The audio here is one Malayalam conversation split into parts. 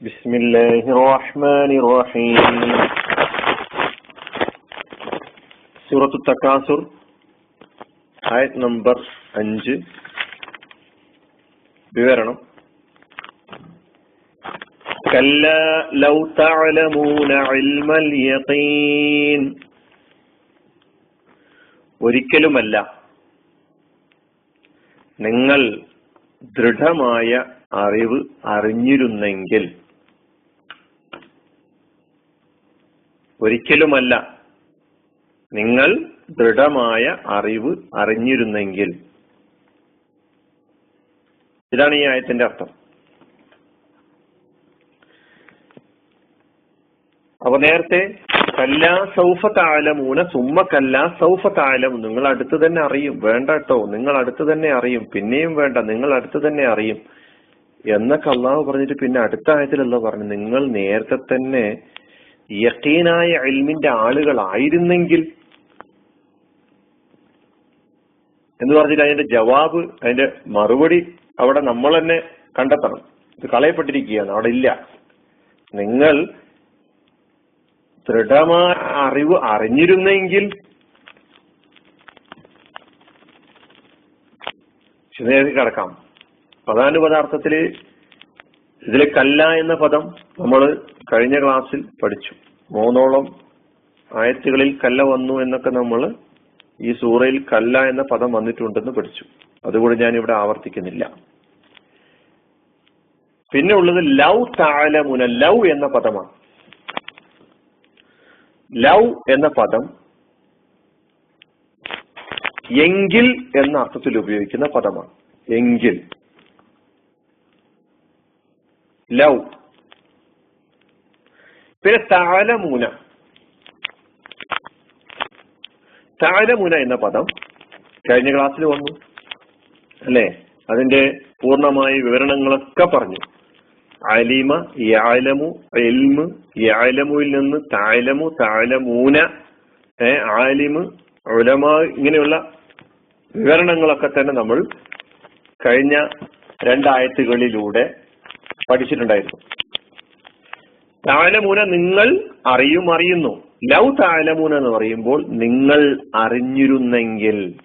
بسم الله الرحمن الرحيم സൂറത്തു തക്കാസുർ ആയത് നമ്പർ അഞ്ച് വിവരണം كلا لو تعلمون علم اليقين ഒരിക്കലുമല്ല നിങ്ങൾ ദൃഢമായ അറിവ് അറിഞ്ഞിരുന്നെങ്കിൽ ഒരിക്കലുമല്ല. നിങ്ങൾ ദൃഢമായ അറിവ് അറിഞ്ഞിരുന്നെങ്കിൽ. ഇതാണ് ഈ ആയത്തിന്റെ അർത്ഥം. അപ്പൊ നേരത്തെ കല്ലാ സൗഫ താലമൂന സുമ്മ കല്ലാ സൗഫ താലം നിങ്ങൾ അടുത്ത് തന്നെ അറിയും. വേണ്ട കേട്ടോ. നിങ്ങൾ അടുത്ത് തന്നെ അറിയും. പിന്നെയും വേണ്ട. നിങ്ങൾ അടുത്ത് തന്നെ അറിയും. എന്നൊക്കെ അള്ളാഹു പറഞ്ഞിട്ട് പിന്നെ അടുത്ത ആയത്തിലല്ലോ പറഞ്ഞു നിങ്ങൾ നേരത്തെ തന്നെ യക്കീനായ അൽമിന്റെ ആളുകളായിരുന്നെങ്കിൽ എന്ന് പറഞ്ഞിട്ട് അതിന്റെ ജവാബ് അതിന്റെ മറുപടി അവിടെ നമ്മൾ തന്നെ കണ്ടെത്തണം. ഇത് കളയപ്പെട്ടിരിക്കുകയാണ് അവിടെ ഇല്ല. നിങ്ങൾ ദൃഢമായ അറിവ് അറിഞ്ഞിരുന്നെങ്കിൽ വിശദീകരിച്ച് കിടക്കാം. പദാനുപദാർത്ഥത്തിൽ ഇതിലെ കല്ല എന്ന പദം നമ്മൾ കഴിഞ്ഞ ക്ലാസ്സിൽ പഠിച്ചു. മൂന്നോളം ആയത്തുകളിൽ കല്ല വന്നു എന്നൊക്കെ നമ്മൾ ഈ സൂറയിൽ കല്ല എന്ന പദം വന്നിട്ടുണ്ടെന്ന് പഠിച്ചു. അതുകൂടി ഞാൻ ഇവിടെ ആവർത്തിക്കുന്നില്ല. പിന്നെ ഉള്ളത് ലൗ താലമുന ലൗ എന്ന പദമാണ്. ലൗ എന്ന പദം എങ്കിൽ എന്ന അർത്ഥത്തിൽ ഉപയോഗിക്കുന്ന പദമാണ്. എങ്കിൽ. ലവ് പിന്നെ താലമൂന താലമൂന എന്ന പദം കഴിഞ്ഞ ക്ലാസ്സിൽ വന്നു. അല്ലേ? അതിന്റെ പൂർണമായ വിവരണങ്ങളൊക്കെ പറഞ്ഞു. അലിമ യാലമു എൽമ് യാലമുയിൽ നിന്ന് താലമു താലമൂന ഏ ആലിമ് ഉലമ ഇങ്ങനെയുള്ള വിവരണങ്ങളൊക്കെ തന്നെ നമ്മൾ കഴിഞ്ഞ രണ്ടായത്തുകളിലൂടെ പഠിച്ചിട്ടുണ്ടായിരുന്നു. താലമൂന നിങ്ങൾ അറിയും അറിയുന്നു. ലൗ താലമൂന എന്ന് പറയുമ്പോൾ നിങ്ങൾ അറിഞ്ഞിരുന്നെങ്കിൽ.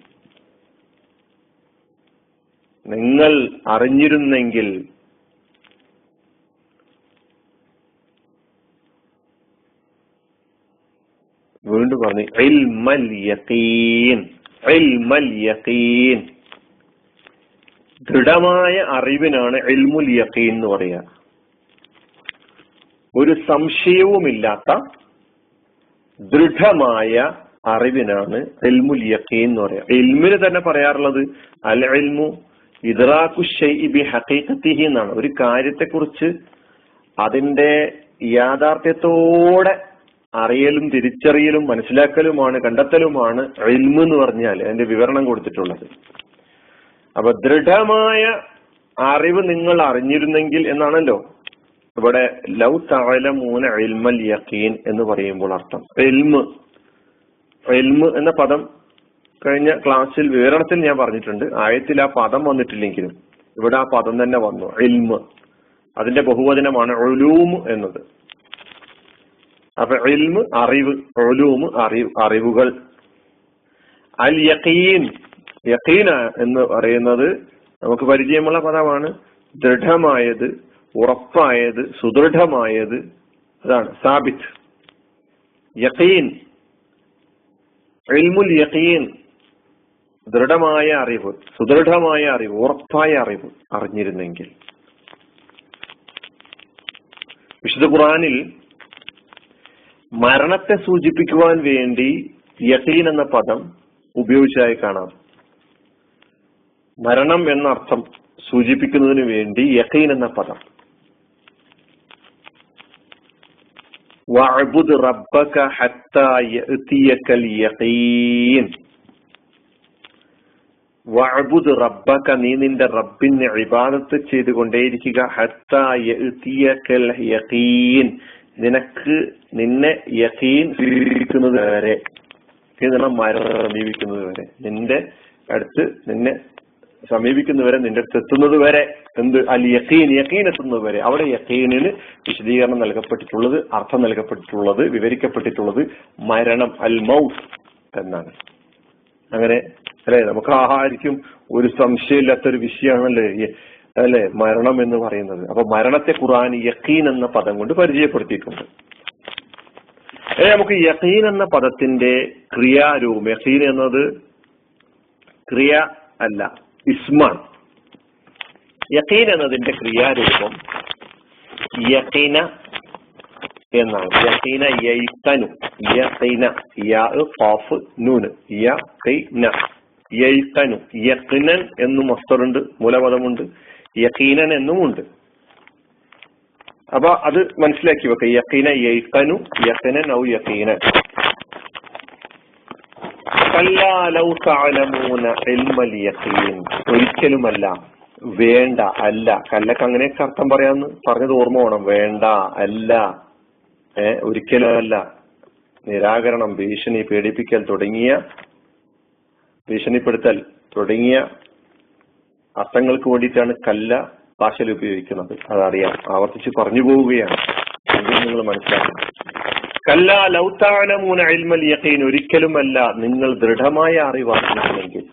നിങ്ങൾ അറിഞ്ഞിരുന്നെങ്കിൽ. വീണ്ടും പറഞ്ഞു ഇൽമൽ ഇൽമൽ ദൃഢമായ അറിവിനാണ് ഇൽമുൽ യക്കീൻ എന്ന് പറയുക. ഒരു സംശയവുമില്ലാത്ത ദൃഢമായ അറിവിനാണ് എൽമുൽ യക്കീൻ എന്ന് പറയുക എൽമിന് തന്നെ പറയാറുള്ളത് അൽ എൽമു ഇദ്രാഖു ബി ഹഖീഖത്തിഹി എന്നാണ്. ഒരു കാര്യത്തെക്കുറിച്ച് അതിന്റെ യാഥാർത്ഥ്യത്തോടെ അറിയലും തിരിച്ചറിയലും മനസ്സിലാക്കലുമാണ് കണ്ടെത്തലുമാണ് എൽമു എന്ന് പറഞ്ഞാൽ അതിന്റെ വിവരണം കൊടുത്തിട്ടുള്ളത്. അപ്പൊ ദൃഢമായ അറിവ് നിങ്ങൾ അറിഞ്ഞിരുന്നെങ്കിൽ എന്നാണല്ലോ ഇവിടെ ലൗ താലമൂന ഇൽമൽ യക്കീൻ എന്ന് പറയുമ്പോൾ അർത്ഥം. എൽമ് എൽമ് എന്ന പദം കഴിഞ്ഞ ക്ലാസ്സിൽ വിവരണത്തിൽ ഞാൻ പറഞ്ഞിട്ടുണ്ട്. ആയത്തിൽ ആ പദം വന്നിട്ടില്ലെങ്കിലും ഇവിടെ ആ പദം തന്നെ വന്നു. എൽമ് അതിന്റെ ബഹുവചനമാണ് ഒലൂമ് എന്നത്. അപ്പൊ എൽമ് അറിവ് ഒലൂമ് അറിവ് അറിവുകൾ. അൽ യക്കീൻ യക്കീന എന്ന് പറയുന്നത് നമുക്ക് പരിചയമുള്ള പദമാണ്. ദൃഢമായത് ഉറപ്പായത് സുദൃഢമായത് അതാണ് സാബിത്ത്. യഖീൻ. ഇൽമുൽ യഖീൻ. ദൃഢമായ അറിവ് സുദൃഢമായ അറിവ് ഉറപ്പായ അറിവ് അറിഞ്ഞിരുന്നെങ്കിൽ. വിശുദ്ധ ഖുറാനിൽ മരണത്തെ സൂചിപ്പിക്കുവാൻ വേണ്ടി യഖീൻ എന്ന പദം ഉപയോഗിച്ചതായി കാണാം. മരണം എന്ന അർത്ഥം സൂചിപ്പിക്കുന്നതിന് വേണ്ടി യഖീൻ എന്ന പദം. റബ്ബക റബ്ബക നീ നിന്റെ റബ്ബിനെ ഇബാദത്ത് ചെയ്തുകൊണ്ടേയിരിക്കുക. നിനക്ക് നിന്നെ യഖീൻ വരെ മരണം സമീപിക്കുന്നത് വരെ നിന്റെ അടുത്ത് നിന്നെ സമീപിക്കുന്നവരെ നിന്റെ അടുത്ത് എത്തുന്നത് വരെ എന്ത്? അൽ യക്കീൻ യക്കീൻ എത്തുന്നത് വരെ അവിടെ യക്കീനിന് വിശദീകരണം നൽകപ്പെട്ടിട്ടുള്ളത് അർത്ഥം നൽകപ്പെട്ടിട്ടുള്ളത് വിവരിക്കപ്പെട്ടിട്ടുള്ളത് മരണം അൽ മൗത്ത് എന്നാണ്. അങ്ങനെ അല്ലെ? നമുക്ക് ആഹാരിക്കും ഒരു സംശയമില്ലാത്തൊരു വിഷയമാണല്ലേ? അല്ലെ? മരണം എന്ന് പറയുന്നത്. അപ്പൊ മരണത്തെ ഖുർആൻ യക്കീൻ എന്ന പദം കൊണ്ട് പരിചയപ്പെടുത്തിയിട്ടുണ്ട്. നമുക്ക് യക്കീൻ എന്ന പദത്തിന്റെ ക്രിയാരൂപം യക്കീൻ എന്നത് ക്രിയ അല്ല. ഇസ്മാണ് യക്കീൻ എന്നതിന്റെ ക്രിയാരൂപം യക്കീന എന്നാണ്. യക്കീന യൈത്തനു. യക്കീന യാ നൂന് യഖീന യൈത്തനു. യഖിനൻ എന്നും മസ്തറുണ്ട് മൂലപദമുണ്ട്. യഖീനൻ എന്നും ഉണ്ട് അപ്പൊ അത് മനസ്സിലാക്കി വെക്കുക യഖീന യൈത്തനു യഖിനൻ ഔ യഖീനൻ കല്ലാ ലൗ തഅലമൂന ഇൽമൽ യഖീൻ ഒരിക്കലുമല്ല വേണ്ട അല്ല. കല്ലക്ക് അങ്ങനെയൊക്കെ അർത്ഥം പറയാന്ന് പറഞ്ഞത് ഓർമ്മ വേണം. വേണ്ട അല്ല. ഏ ഒരിക്കലും അല്ല നിരാകരണം ഭീഷണി പേടിപ്പിക്കൽ തുടങ്ങിയ ഭീഷണിപ്പെടുത്തൽ തുടങ്ങിയ അർത്ഥങ്ങൾക്ക് വേണ്ടിയിട്ടാണ് കല്ല ഭാഷയിൽ ഉപയോഗിക്കുന്നത്. അതറിയാം. ആവർത്തിച്ച് പറഞ്ഞു പോവുകയാണ്. നിങ്ങൾ മനസ്സിലാക്കണം. കല്ല ലൗത്താനമൂന അൽമൽ യഖീൻ ഒരിക്കലുമല്ല നിങ്ങൾ ദൃഢമായ അറിവ് അറിഞ്ഞിരുന്നെങ്കിൽ.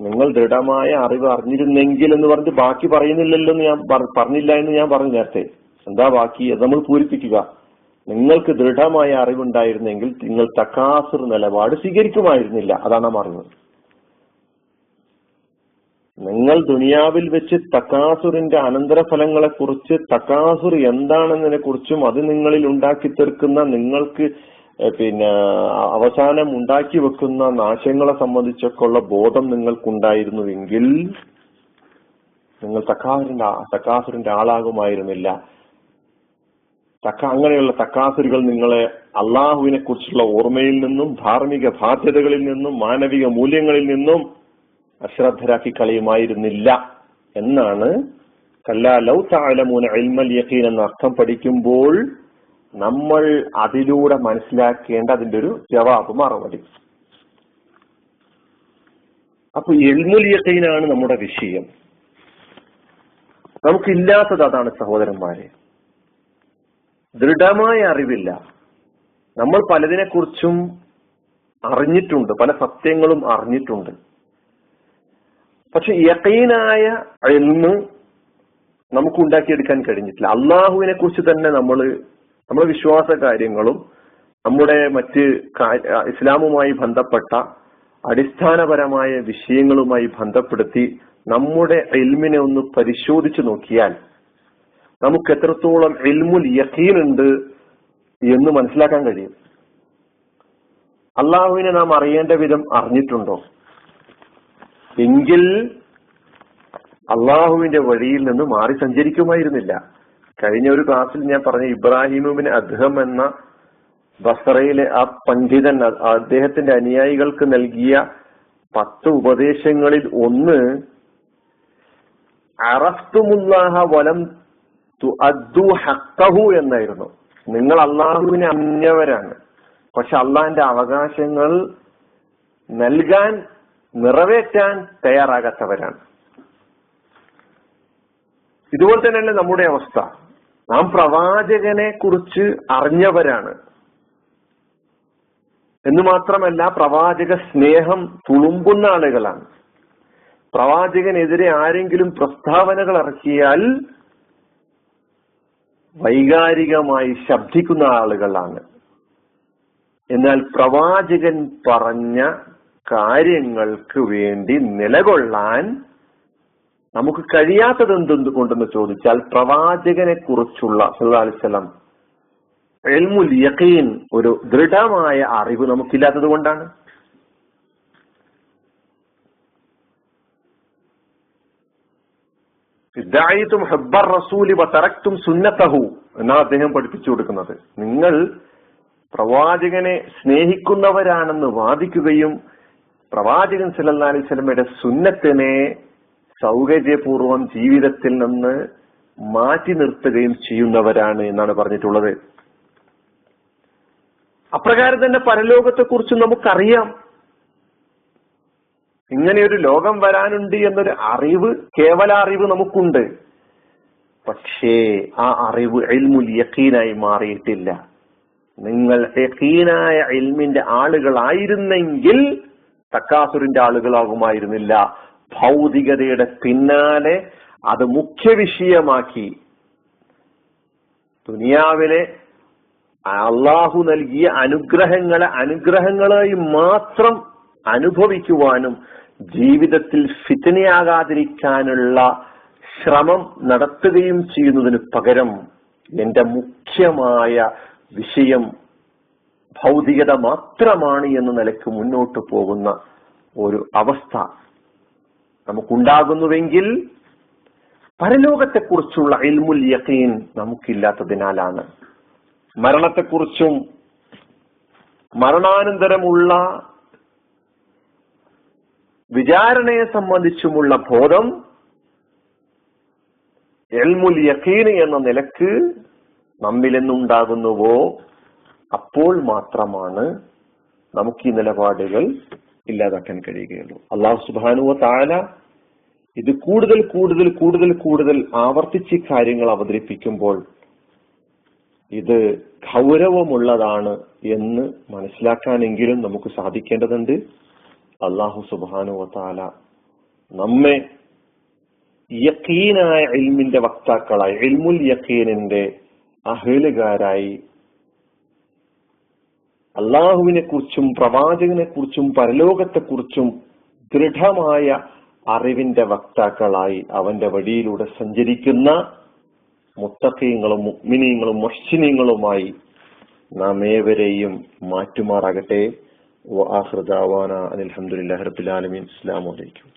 നിങ്ങൾ ദൃഢമായ അറിവ് അറിഞ്ഞിരുന്നെങ്കിൽ എന്ന് പറഞ്ഞ് ബാക്കി പറയുന്നില്ലല്ലോ എന്ന് ഞാൻ പറഞ്ഞില്ല എന്ന് ഞാൻ പറഞ്ഞു നേരത്തെ. എന്താ ബാക്കി? അത് നമ്മൾ പൂരിപ്പിക്കുക. നിങ്ങൾക്ക് ദൃഢമായ അറിവുണ്ടായിരുന്നെങ്കിൽ നിങ്ങൾ തക്കാസുർ നിലപാട് സ്വീകരിക്കുമായിരുന്നില്ല. അതാണ് പറഞ്ഞത് നിങ്ങൾ ദുനിയാവിൽ വെച്ച് തക്കാസുറിന്റെ അനന്തരഫലങ്ങളെ കുറിച്ച് തക്കാസുർ എന്താണെന്നതിനെ കുറിച്ചും അത് നിങ്ങളിൽ ഉണ്ടാക്കി തീർക്കുന്ന നിങ്ങൾക്ക് പിന്നെ അവസാനം ഉണ്ടാക്കി വെക്കുന്ന നാശങ്ങളെ സംബന്ധിച്ചൊക്കെ ഉള്ള ബോധം നിങ്ങൾക്കുണ്ടായിരുന്നുവെങ്കിൽ നിങ്ങൾ തക്കാസുറിന്റെ തക്കാസുറിന്റെ ആളാകുമായിരുന്നില്ല. തക്ക അങ്ങനെയുള്ള തക്കാസുരുകൾ നിങ്ങളെ അള്ളാഹുവിനെ കുറിച്ചുള്ള ഓർമ്മയിൽ നിന്നും ധാർമ്മിക ബാധ്യതകളിൽ നിന്നും മാനവിക മൂല്യങ്ങളിൽ നിന്നും അശ്രദ്ധരാക്കി കളയുമായിരുന്നില്ല എന്നാണ് യഖീൻ എന്ന അർത്ഥം പഠിക്കുമ്പോൾ നമ്മൾ അതിലൂടെ മനസ്സിലാക്കേണ്ട അതിന്റെ ഒരു ജവാബ് മറുപടി. അപ്പൊ എൽമുൽ യഖീനാണ് നമ്മുടെ വിഷയം. നമുക്കില്ലാത്തത് അതാണ് സഹോദരന്മാരെ. ദൃഢമായ അറിവില്ല. നമ്മൾ പലതിനെ കുറിച്ചും അറിഞ്ഞിട്ടുണ്ട് പല സത്യങ്ങളും അറിഞ്ഞിട്ടുണ്ട്. പക്ഷെ യക്കീനായ എന്ന് നമുക്ക് ഉണ്ടാക്കിയെടുക്കാൻ കഴിഞ്ഞിട്ടില്ല. അള്ളാഹുവിനെ കുറിച്ച് തന്നെ നമ്മൾ നമ്മുടെ വിശ്വാസ കാര്യങ്ങളും നമ്മുടെ മറ്റ് ഇസ്ലാമുമായി ബന്ധപ്പെട്ട അടിസ്ഥാനപരമായ വിഷയങ്ങളുമായി ബന്ധപ്പെടുത്തി നമ്മുടെ എൽമിനെ ഒന്ന് പരിശോധിച്ചു നോക്കിയാൽ നമുക്ക് എത്രത്തോളം എൽമുൽ യഖീൻ ഉണ്ട് എന്ന് മനസ്സിലാക്കാൻ കഴിയും. അള്ളാഹുവിനെ നാം അറിയേണ്ട വിധം അറിഞ്ഞിട്ടുണ്ടോ? എങ്കിൽ അള്ളാഹുവിന്റെ വഴിയിൽ നിന്ന് മാറി സഞ്ചരിക്കുമായിരുന്നില്ല. കഴിഞ്ഞ ഒരു ക്ലാസ്സിൽ ഞാൻ പറഞ്ഞ ഇബ്രാഹിമുബിന് അദ്ഹം എന്ന ബസറയിലെ ആ പണ്ഡിതൻ അദ്ദേഹത്തിന്റെ അനുയായികൾക്ക് നൽകിയ പത്ത് ഉപദേശങ്ങളിൽ ഒന്ന് അറഫ്തുമുല്ലാഹ വലം തുഅദ്ദു ഹഖഹു എന്നായിരുന്നു. നിങ്ങൾ അള്ളാഹുവിനെ അന്യവരാണ്. പക്ഷെ അള്ളാഹിന്റെ അവകാശങ്ങൾ നൽകാൻ നിറവേറ്റാൻ തയ്യാറാകാത്തവരാണ്. ഇതുപോലെ തന്നെയല്ലേ നമ്മുടെ അവസ്ഥ. നാം പ്രവാചകനെ കുറിച്ച് അറിഞ്ഞവരാണ്. എന്ന് മാത്രമല്ല പ്രവാചക സ്നേഹം തുളുമ്പുന്ന ആളുകളാണ്. പ്രവാചകനെതിരെ ആരെങ്കിലും പ്രസ്താവനകൾ ഇറക്കിയാൽ വൈകാരികമായി ശബ്ദിക്കുന്ന ആളുകളാണ്. എന്നാൽ പ്രവാചകൻ പറഞ്ഞ കാര്യങ്ങൾക്ക് വേണ്ടി നിലകൊള്ളാൻ നമുക്ക് കഴിയാത്തത് എന്തെന്തുകൊണ്ടെന്ന് ചോദിച്ചാൽ പ്രവാചകനെ കുറിച്ചുള്ള അലിസ്ലം എൽമുൽ യക്കീൻ ഒരു ദൃഢമായ അറിവ് നമുക്കില്ലാത്തത് കൊണ്ടാണ്. ഇദ്ദായിത്തും ഹബ്ബർ റസൂലി വതറക്തും സുന്നത്തഹു എന്നാണ് അദ്ദേഹം പഠിപ്പിച്ചു കൊടുക്കുന്നത്. നിങ്ങൾ പ്രവാചകനെ സ്നേഹിക്കുന്നവരാണെന്ന് വാദിക്കുകയും പ്രവാചകൻ സല്ലാ അലൈഹി സ്വലമയുടെ സുന്നത്തിനെ സൗകര്യപൂർവം ജീവിതത്തിൽ നിന്ന് മാറ്റി നിർത്തുകയും ചെയ്യുന്നവരാണ് എന്നാണ് പറഞ്ഞിട്ടുള്ളത്. അപ്രകാരം തന്നെ പരലോകത്തെ കുറിച്ച് നമുക്കറിയാം. ഇങ്ങനെ ഒരു ലോകം വരാനുണ്ട് എന്നൊരു അറിവ് കേവല അറിവ് നമുക്കുണ്ട്. പക്ഷേ ആ അറിവ് എൽമുൽ യക്കീനായി മാറിയിട്ടില്ല. നിങ്ങൾ യക്കീനായ എൽമിന്റെ ആളുകളായിരുന്നെങ്കിൽ തക്കാസുറിന്റെ ആളുകളാകുമായിരുന്നില്ല. ഭൗതികതയുടെ പിന്നാലെ അത് മുഖ്യ വിഷയമാക്കി. ദുനിയാവിലെ അള്ളാഹു നൽകിയ അനുഗ്രഹങ്ങളെ അനുഗ്രഹങ്ങളായി മാത്രം അനുഭവിക്കുവാനും ജീവിതത്തിൽ ഫിത്തനയാകാതിരിക്കാനുള്ള ശ്രമം നടത്തുകയും ചെയ്യുന്നതിന് പകരം എന്റെ മുഖ്യമായ വിഷയം ഭൗതികത മാത്രമാണ് എന്ന നിലയ്ക്ക് മുന്നോട്ട് പോകുന്ന ഒരു അവസ്ഥ നമുക്കുണ്ടാകുന്നുവെങ്കിൽ പരലോകത്തെക്കുറിച്ചുള്ള ഇൽമുൽ യഖീൻ നമുക്കില്ലാത്തതിനാലാണ്. മരണത്തെക്കുറിച്ചും മരണാനന്തരമുള്ള വിചാരണയെ സംബന്ധിച്ചുമുള്ള ബോധം എൽമുൽ യഖീൻ എന്ന നിലയ്ക്ക് നമ്മിലെന്നുണ്ടാകുന്നുവോ? അപ്പോൾ മാത്രമാണ് നമുക്ക് ഈ നിലപാടുകൾ ഇല്ലാതാക്കാൻ കഴിയുകയുള്ളൂ. അള്ളാഹു സുബാനുവ താല ഇത് കൂടുതൽ കൂടുതൽ കൂടുതൽ കൂടുതൽ ആവർത്തിച്ച് കാര്യങ്ങൾ അവതരിപ്പിക്കുമ്പോൾ ഇത് ഗൗരവമുള്ളതാണ് എന്ന് മനസ്സിലാക്കാനെങ്കിലും നമുക്ക് സാധിക്കേണ്ടതുണ്ട്. അള്ളാഹു സുബാനുവ താല നമ്മെ യക്കീനായ എൽമിന്റെ വക്താക്കളായി എൽമുൽ യക്കീനിന്റെ അഹേലുകാരായി അള്ളാഹുവിനെ കുറിച്ചും പ്രവാചകനെ കുറിച്ചും പരലോകത്തെ കുറിച്ചും ദൃഢമായ അറിവിന്റെ വക്താക്കളായി അവന്റെ വഴിയിലൂടെ സഞ്ചരിക്കുന്ന മുത്തഖീങ്ങളും മുഗ്മിനീങ്ങളും മൊഹ്സിനീങ്ങളുമായി നാം ഏവരെയും മാറ്റുമാറാകട്ടെ അനിൽഹമുല്ലാ റബുലാലമീൻ അസ്സാം വലൈക്കും